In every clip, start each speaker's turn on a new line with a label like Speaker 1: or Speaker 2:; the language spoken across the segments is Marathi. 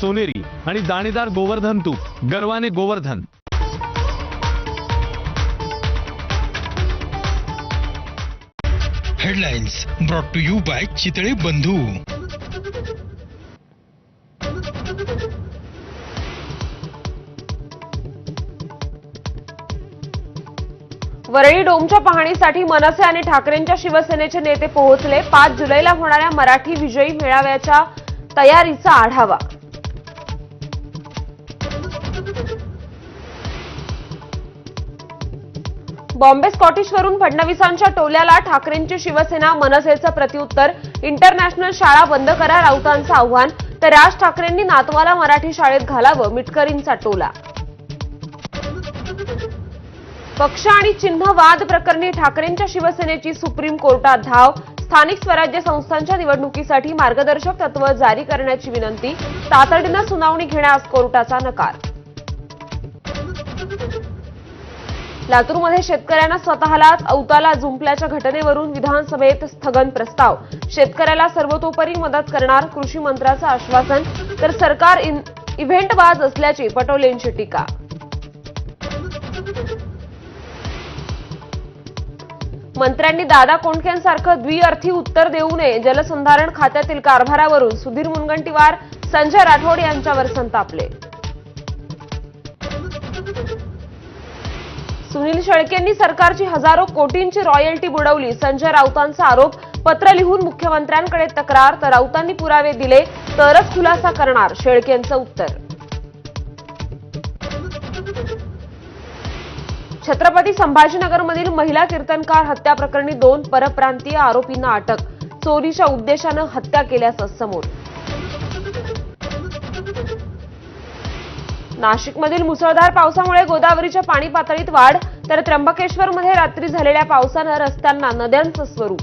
Speaker 1: सोनेरी आणि दाणेदार गोवर्धन तूप गर्वाने Govardhan.
Speaker 2: Headlines brought to you by Chitale Bandhu.
Speaker 3: Worli डोमच्या पाहणीसाठी मनसे आणि ठाकरेंच्या शिवसेनेचे नेते पोहोचले. पाच जुलैला होणाऱ्या मराठी विजयी मेळाव्याच्या तयारीचा आढावा. बॉम्बे स्कॉटिशवरून फडणवीसांच्या टोल्याला ठाकरेंची शिवसेना मनसेचं प्रत्युत्तर. इंटरनॅशनल शाळा बंद करा राऊतांचं आव्हान. तर राज ठाकरेंनी नातवाला मराठी शाळेत घालावं मिटकरींचा टोला. पक्ष आणि चिन्ह वाद प्रकरणी ठाकरेंच्या शिवसेनेची सुप्रीम कोर्टात धाव. स्थानिक स्वराज्य संस्थांच्या निवडणुकीसाठी मार्गदर्शक तत्व जारी करण्याची विनंती. तातडीनं सुनावणी घेण्यास कोर्टाचा नकार. लातूरमध्ये शेतकऱ्यांना स्वतःला अवताला जुंपल्याच्या घटनेवरून विधानसभेत स्थगन प्रस्ताव. शेतकऱ्याला सर्वतोपरी मदत करणार कृषी मंत्र्याचं आश्वासन. तर सरकार इव्हेंटबाज असल्याची पटोलेंची टीका. मंत्र्यांनी दादा कोंडकेंसारखं द्विअर्थी उत्तर देऊ नये. जलसंधारण खात्यातील कारभारावरून सुधीर मुनगंटीवार संजय राठोड यांच्यावर संतापले. सुनील शेळकेंनी सरकारची हजारो कोटींची रॉयल्टी बुडवली. संजय राऊतांचा आरोप पत्र लिहून मुख्यमंत्र्यांकडे तक्रार तर राऊतांनी पुरावे दिले तरच खुलासा करणार शेळकेंचं उत्तर. छत्रपती संभाजीनगरमधील महिला कीर्तनकार हत्या प्रकरणी दोन परप्रांतीय आरोपींना अटक. चोरीच्या उद्देशानं हत्या केल्याचं समोर. नाशिकमधील मुसळधार पावसामुळे गोदावरीच्या पाणी पातळीत वाढ तर त्र्यंबकेश्वरमध्ये रात्री झालेल्या पावसानं रस्त्यांना नद्यांचं स्वरूप.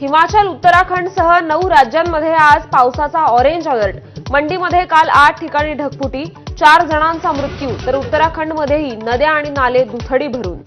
Speaker 3: हिमाचल उत्तराखंडसह नऊ राज्यांमध्ये आज पावसाचा ऑरेंज अलर्ट मंडीमध्ये काल आठ ठिकाणी ढगफुटी चार जणांचा मृत्यू तर उत्तराखंडमध्येही नद्या आणि नाले दुथडी भरून.